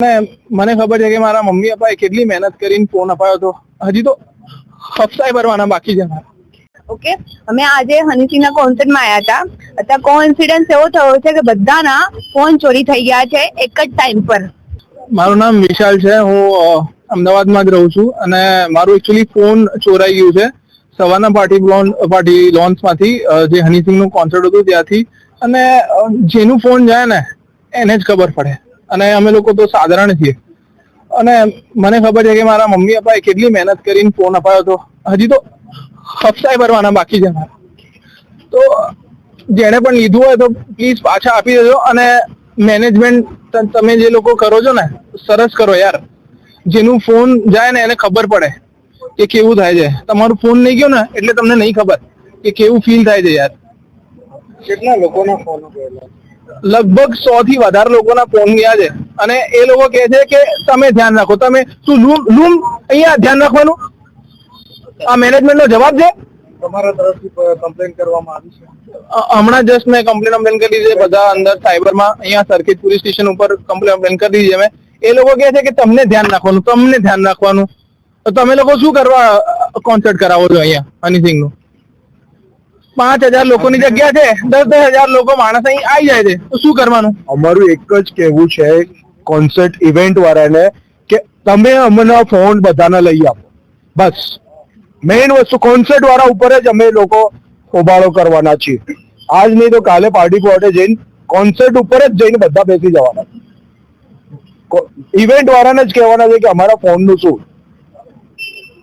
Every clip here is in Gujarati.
મને ખબર છે કે મારા મમ્મી પપ્પાએ કેટલી મહેનત કરીને ફોન અપાયો હતો. હજી તો હપ્તાય ભરવાના બાકી છે મારા. ઓકે? અમે આજે હનીસિંહના કોન્સર્ટમાં આવ્યા હતા. અત્યારે કોઇન્સિડન્સ એવો થયો છે કે બધાના ફોન ચોરી થઈ ગયા છે એક જ ટાઈમ પર. મારું નામ વિશાલ છે. હું અમદાવાદમાં જ રહું છું અને મારું એકચ્યુઅલી ફોન ચોરાઈ ગયું છે સવારના પાર્ટી લોન પાર્ટી લોન્સમાંથી જે હનીસિંહનું કોન્સર્ટ હતું ત્યાંથી. અને જેનું ફોન જાય ને એને જ ખબર પડે. અને અમે લોકો તો સાધારણ છીએ. અને મને ખબર છે કે મારા મમ્મી પપ્પાએ કેટલી મહેનત કરીને ફોન અપાયો હતો. હજી તો હપ્તાય ભરવાના બાકી છે તો જેણે પણ લીધું હોય તો પ્લીઝ પાછા આપી દેજો અને મેનેજમેન્ટ તમે જે લોકો કરો છો ને, સરસ કરો યાર. જેનું ફોન જાય ને એને ખબર પડે કે કેવું થાય છે. તમારું ફોન નહીં ગયો ને, એટલે તમને નહીં ખબર કે કેવું ફીલ થાય છે યાર. કેટલા લોકોના ફોન ગયેલા લગભગ સો થી વધારે લોકોના ફોન ગયા છે. અને એ લોકો કહે છે કે તમે ધ્યાન રાખો. તમે શું લૂમ લૂમ અહીંયા ધ્યાન રાખવાનું? આ મેનેજમેન્ટ નો જવાબ છે? તમારા તરફથી કમ્પ્લેન કરવામાં આવી છે. હમણાં જસ્ટ મેં કમ્પ્લેન કમ્પ્લેન કરી છે. બધા અંદર સાયબરમાં અહીંયા સર્કિટ પોલીસ સ્ટેશન ઉપર કમ્પ્લેન કમ્પ્લેન કરી દીધી છે મેં. એ લોકો કહે છે કે તમને ધ્યાન રાખવાનું તમને ધ્યાન રાખવાનું. તો તમે લોકો શું કરવા કોન્સર્ટ કરાવો છો અહીંયા? હનીસિંગનું? પાંચ હજાર લોકોની જગ્યા છે દસ દસ હજાર લોકો માણસ અહીં આવી જાય છે. તો શું કરવાનું? અમારું એક જ કહેવું છે કોન્સર્ટ ઇવેન્ટ વાળાને કે તમે અમને ફોન બધાને લઈ આપો. બસ. મેઇન વસ્તુ કોન્સર્ટ વાળા ઉપર જ અમે લોકો હોબાળો કરવાના છીએ. આજ નહીં તો કાલે પાર્ટી પ્લોટે જઈને કોન્સર્ટ ઉપર જ જઈને બધા બેસી જવાના. ઇવેન્ટ વાળાને જ કહેવાના છે કે અમારા ફોનનું શું?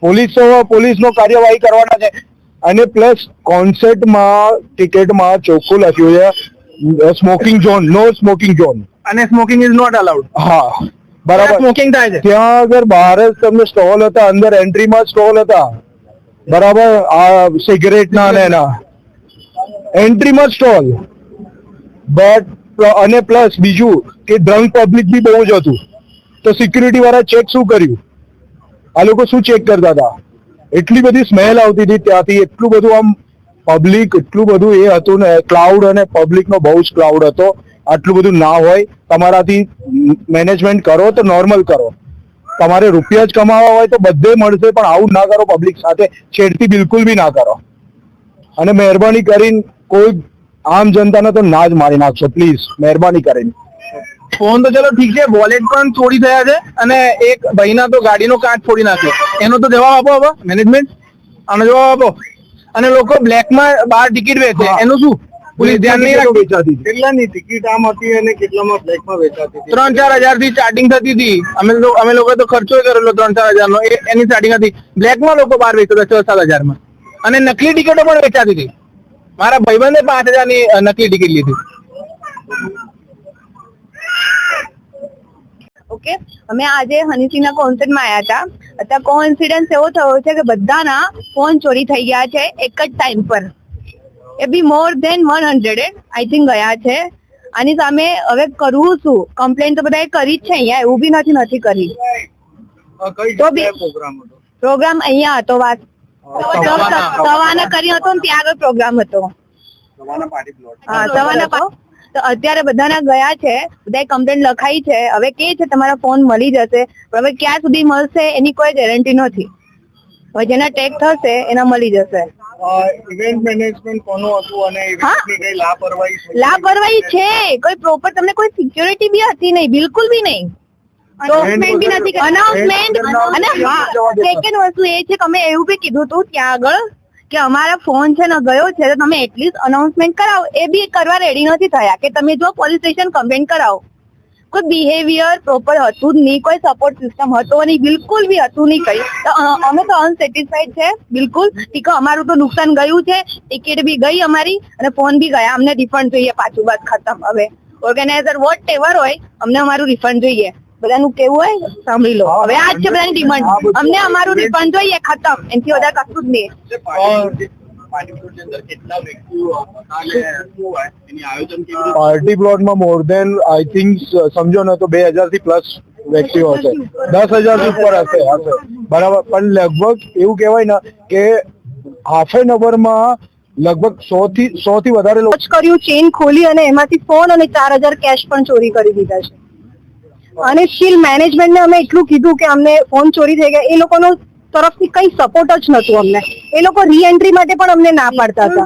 પોલીસ પોલીસનો કાર્યવાહી કરવાના છે. અને પ્લસ કોન્સર્ટમાં ટિકિટમાં ચોખ્ખું લખ્યું છે. Smoking zone no smoking zone અને સ્મોકિંગ ઇઝ નોટ અલાઉડ હા બરાબર. સ્મોકિંગ થાય છે. ત્યાં આગળ બહાર જ તમને સ્ટોલ હતા અંદર એન્ટ્રીમાં સ્ટોલ હતા. બરાબર? આ સિગરેટના અને એના. એન્ટ્રીમાં સ્ટોલ બટ અને પ્લસ બીજું કે ડ્રંક પબ્લિક બી બહુ જ હતું. તો સિક્યુરિટી વાળા ચેક શું કર્યું? આ લોકો શું ચેક કરતા હતા? એટલી બધી સ્મેલ આવતી હતી ત્યાંથી, એટલું બધું આમ પબ્લિક એટલું બધું એ હતું ને ક્લાઉડ અને પબ્લિક નો બહુ જ ક્લાઉડ હતો. આટલું બધું ના હોય. તમારાથી મેનેજમેન્ટ કરો તો નોર્મલ કરો. તમારે રૂપિયા જ કમાવા હોય તો બધે મળશે, પણ આવું ના કરો પબ્લિક સાથે. છેડતી બિલકુલ બી ના કરો. અને મહેરબાની કરીને કોઈ આમ જનતાને તો ના જ મારી નાખશો. પ્લીઝ મહેરબાની કરીને. ફોન તો ચલો ઠીક છે વોલેટ પણ ચોરી થયા છે અને એક ભાઈના તો ગાડીનો કાચ ફોડી નાખ્યો. એનો તો જવાબ આપો હવે મેનેજમેન્ટ આનો જવાબ આપો. અને લોકો બ્લેકમાં બાર ટિકિટ વેચે. એનું શું? પોલીસ ધ્યાન નહીં રાખે. વેચાતી કેટલાની ટિકિટ આમ હતી અને કેટલામાં બ્લેકમાં વેચાતી ત્રણ ચાર હજારથી સ્ટાર્ટિંગ થતી હતી. અમે અમે લોકો તો ખર્ચો કરેલો ત્રણ ચાર હજાર નો એની સ્ટાર્ટિંગ હતી. બ્લેકમાં લોકો બહાર વેચતા હતા છ સાત હજારમાં અને નકલી ટિકિટો પણ વેચાતી હતી. મારા ભાઈબંધે પાંચ હજારની નકલી ટિકિટ લીધી. ઓકે અમે આજે હનીસિંહના કોન્સર્ટમાં આવ્યા હતા. અત્યારે કોઇન્સિડન્સ એવો થયો છે કે બધાના ફોન ચોરી થઈ ગયા છે એક જ ટાઈમ પર. એ બી more than one hundred I think ગયા છે. આની સામે હવે કરવું શું કમ્પ્લેન તો બધાએ કરી જ છે અહીંયા એવું બી નથી નથી કરી. તો બી- પ્રોગ્રામ હતો? અહીંયા હતો વાત સવાના કર્યો હતો ને ત્યાં આગળ પ્રોગ્રામ હતો. સવાના પાર્ટી પ્લોટ હા સવાના તો અત્યારે બધાના ગયા છે બધાએ કમ્પ્લેન લખાઈ છે. હવે કે છે તમારા ફોન મળી જશે પણ હવે ક્યાં સુધી મળશે એની કોઈ ગેરંટી નથી. હવે જેના ટેક થશે એના મળી જશે. ઇવેન્ટ મેનેજમેન્ટ કોનું હતું અને ઇવેન્ટની કઈ લાપરવાહી લાપરવાહી છે. કોઈ પ્રોપર તમને કોઈ સિક્યોરિટી બી હતી નહીં બિલકુલ બી નહીં. અનાઉન્સમેન્ટ બી નથી. અનાઉન્સમેન્ટ અને હા સેકન્ડ વસ્તુ એ છે કે અમે એવું બી કીધું હતું ત્યાં આગળ કે અમારા ફોન છે ને ગયો છે, તો તમે એટલીસ્ટ અનાઉન્સમેન્ટ કરાવો. એ બી કરવા રેડી નથી થયા કે તમે જો પોલીસ સ્ટેશન કમ્પ્લેન કરાવો. કોઈ બિહેવિયર પ્રોપર હતું જ નહીં, કોઈ સપોર્ટ સિસ્ટમ હતો નહીં, બિલકુલ બી હતું નહીં કઈ. અમે તો અનસેટિસ્ફાઈડ છે, બિલકુલ. ઠીક, અમારું તો નુકસાન ગયું છે ટિકિટ બી ગઈ અમારી અને ફોન બી ગયા. અમને રિફંડ જોઈએ, પાછું બસ ખતમ. હવે ઓર્ગેનાઇઝર વોટ એવર હોય, અમને અમારું રિફંડ જોઈએ. બધાનું કેવું હોય? સાંભળી લો. હવે આ જ છે બધાની ડિમાન્ડ અમને અમારું રિફંડ જોઈએ ખતમ. એનાથી વધારે કશું જ નહીં. પાર્ટી પ્લોટમાં મોર દેન આઈ થિંક સમજો ને તો બે હજારથી પ્લસ વ્યક્તિઓ હશે. દસ હજાર ઉપર હશે હશે. બરાબર. પણ લગભગ એવું કહેવાય ને કે હાફ એન અવરમાં લગભગ સો થી સો થી વધારે લોકો કર્યું ચેન ખોલી અને એમાંથી ફોન અને ચાર હજાર કેશ પણ ચોરી કરી દીધા છે. અને સ્ટીલ મેનેજમેન્ટને અમે એટલું કીધું કે અમને ફોન ચોરી થઈ ગયા. એ લોકોનો તરફથી કઈ સપોર્ટ જ નહોતું અમને. એ લોકો રીએન્ટ્રી માટે પણ અમને ના પાડતા હતા.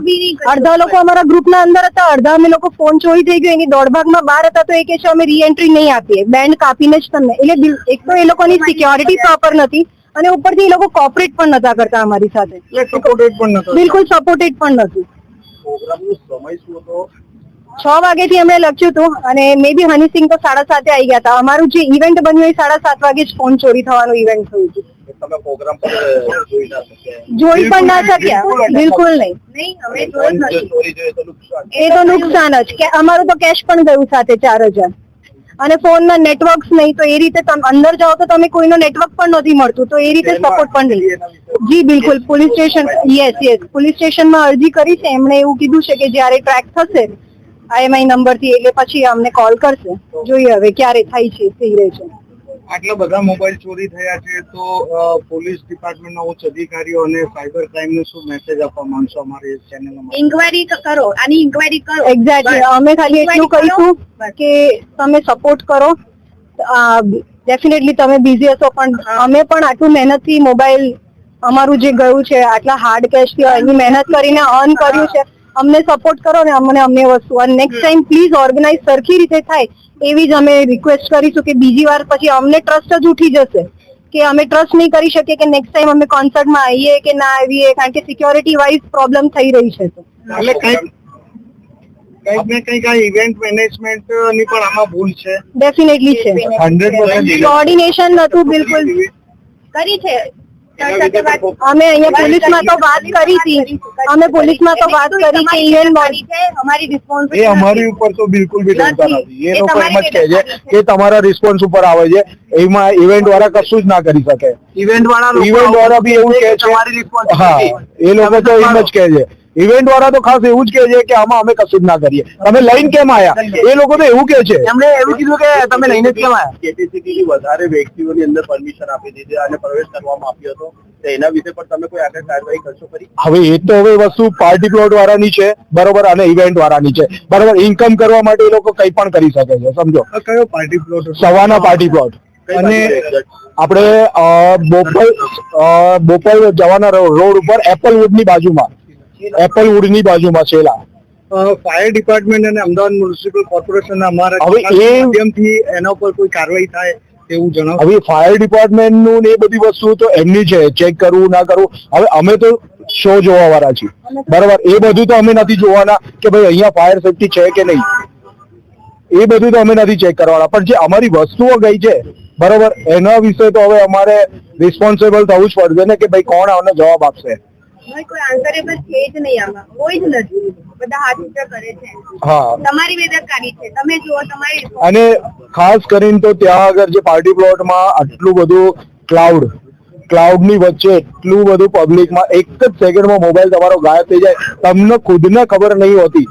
અડધા લોકો અમારા ગ્રુપના અંદર હતા અડધા અમે લોકો ફોન ચોરી થઈ ગયો. એની દોઢભાગમાં બહાર હતા તો એ કે છે અમે રીએન્ટ્રી નહીં આપીએ. બેન્ડ કાપીને જ તમને. એટલે બિલ- એક તો એ લોકોની સિક્યોરિટી પ્રોપર નથી અને ઉપરથી એ લોકો કોપરેટ પણ નતા કરતા અમારી સાથે. સપોર્ટેડ પણ નતો બિલકુલ સપોર્ટેડ પણ નતું છ વાગેથી અમે લખ્યું હતું અને મે બી હનીસિંગ તો સાડા સાતે આવી ગયા હતા. અમારું જે ઇવેન્ટ બન્યું એ સાડા સાત વાગે જ ફોન ચોરી થવાનું ઇવેન્ટ થયું હતું. તમે પ્રોગ્રામ પર જોઈ પણ ના શક્યા. બિલકુલ નહીં. ચોરી જોઈએ તો નુકસાન. એ તો નુકસાન જ. કે અમારું તો કેશ પણ ગયું સાથે ચાર હજાર. અને ફોનમાં નેટવર્ક્સ નહીં તો એ રીતે તમ અંદર જાઓ તો તમે કોઈનો નેટવર્ક પણ નથી મળતું. તો એ રીતે સપોર્ટ પણ નહીં. જી બિલકુલ. Police station yes yes police સ્ટેશનમાં અરજી કરી છે. એમણે એવું કીધું છે કે જ્યારે ટ્રેક થશે આઈએમઆઈ નંબરથી એટલે પછી અમને કોલ કરશે. જોઈએ હવે ક્યારે થાય છે થઈ રહે છે. આટલા બધા મોબાઈલ ચોરી થયા છે તો પોલીસ ડિપાર્ટમેન્ટના ઉચ્ચ અધિકારીઓ અને સાયબર ક્રાઇમને શું મેસેજ આપવા માંગશો અમારી ચેનલમાં ઇન્કવાયરી કરો આની ઇન્કવાયરી કરો. એક્ઝેક્ટલી અમે ખાલી એટલું કહીશું કે તમે સપોર્ટ કરો. ડેફિનેટલી તમે બિઝી હશો પણ અમે પણ આટલું મહેનતથી મોબાઈલ અમારું જે ગયું છે આટલા હાર્ડ કેશથી એની મહેનત કરીને અર્ન કર્યું છે. અમને સપોર્ટ કરો ને અમને અમને વસ્તુ. અને નેક્સ્ટ ટાઈમ પ્લીઝ ઓર્ગેનાઇઝ સરખી રીતે થાય એવી જ અમે રિક્વેસ્ટ કરીશું કે બીજી વાર પછી અમને ટ્રસ્ટ જ ઉઠી જશે. કે અમે ટ્રસ્ટ નહીં કરી શકીએ કે નેક્સ્ટ ટાઈમ અમે કોન્સર્ટમાં આવીએ કે ના આવીએ કારણ કે સિક્યોરિટી વાઇઝ પ્રોબ્લેમ થઈ રહી છે તો. એટલે કંઈક ને કંઈક આ ઇવેન્ટ મેનેજમેન્ટની પણ આમાં ભૂલ છે. ડેફિનેટલી છે. હંડ્રેડ પર્સન્ટ કોઓર્ડિનેશન નતું બિલકુલ. કરી છે. અમે અહીંયા પોલીસમાં તો વાત કરી હતી. અમે પોલીસમાં તો વાત કરી કે ઇવેન્ટ અમારી રિસ્પોન્સ એ અમારી ઉપર તો બિલકુલ બી ટેન્શન નથી. એ લોકો એમ જ કહે છે કે તમારા રિસ્પોન્સ ઉપર આવે છે. એમાં ઇવેન્ટ વાળા કશું જ ના કરી શકે. ઇવેન્ટ વાળા ઇવેન્ટ વાળા બી એવું કહે છે. હા એ લોકો તો એમ જ કહે છે. ઇવેન્ટ વાળા તો ખાસ એવું જ કહે છે કે આમાં અમે કશું જ ના કરીએ. તમે લઈને કેમ આયા? એ લોકો તો એવું કહે છે. એમણે એવું કીધું કે તમે લઈને જ કેમ આયા? કેપેસિટી વધારે વ્યક્તિઓની અંદર પરમિશન આપી દીધી અને પ્રવેશ કરવામાં આપ્યો હતો. એના વિશે પણ તમે કોઈ આગળ કાર્યવાહી કરશો ખરી? હવે એ તો હવે વસ્તુ પાર્ટી પ્લોટ વાળાની છે બરોબર અને ઇવેન્ટ વાળાની છે. બરોબર ઇન્કમ કરવા માટે એ લોકો કંઈ પણ કરી શકે છે સમજો. કયો party plot Savannah party plot અને આપણે અ, બોપલ બોપલ જવાના રોડ ઉપર એપલ વુડની બાજુમાં. એપલવુડની બાજુમાં છેલા ફાયર ડિપાર્ટમેન્ટ અને અમદાવાદ મ્યુનિસિપલ કોર્પોરેશન અમારા હવે એ- માધ્યમથી એના ઉપર કોઈ કાર્યવાહી થાય એવું જણાવો હવે ફાયર ડિપાર્ટમેન્ટનું એ બધી વસ્તુ તો એમની છે. ચેક કરવું ના કરવું હવે અમે તો શો જોવા વાળા છીએ બરાબર. એ બધું તો અમે નથી જોવાના કે ભાઈ અહીંયા ફાયર સેફટી છે કે નહીં. એ બધું તો અમે નથી ચેક કરવાના. પણ જે અમારી વસ્તુઓ ગઈ છે બરોબર એના વિશે તો હવે અમારે રિસ્પોન્સિબલ થવું જ પડશે ને કે ભાઈ કોણ આનો જવાબ આપશે. કોઈ આન્સરેબલ છે જ નહીં આમાં. કોઈ જ નથી. બધા હાથ ઊંચા કરે છે. હા. તમારી બેદરકારી છે. તમે જુઓ તમારી અને ખાસ કરીને તો ત્યાં આગળ જે પાર્ટી પ્લોટમાં આટલું બધું ક્લાઉડ ક્લાઉડની વચ્ચે એટલું બધું પબ્લિકમાં એક જ સેકન્ડમાં મોબાઈલ તમારો ગાયબ થઈ જાય. તમને ખુદને ખબર નહીં હોતી.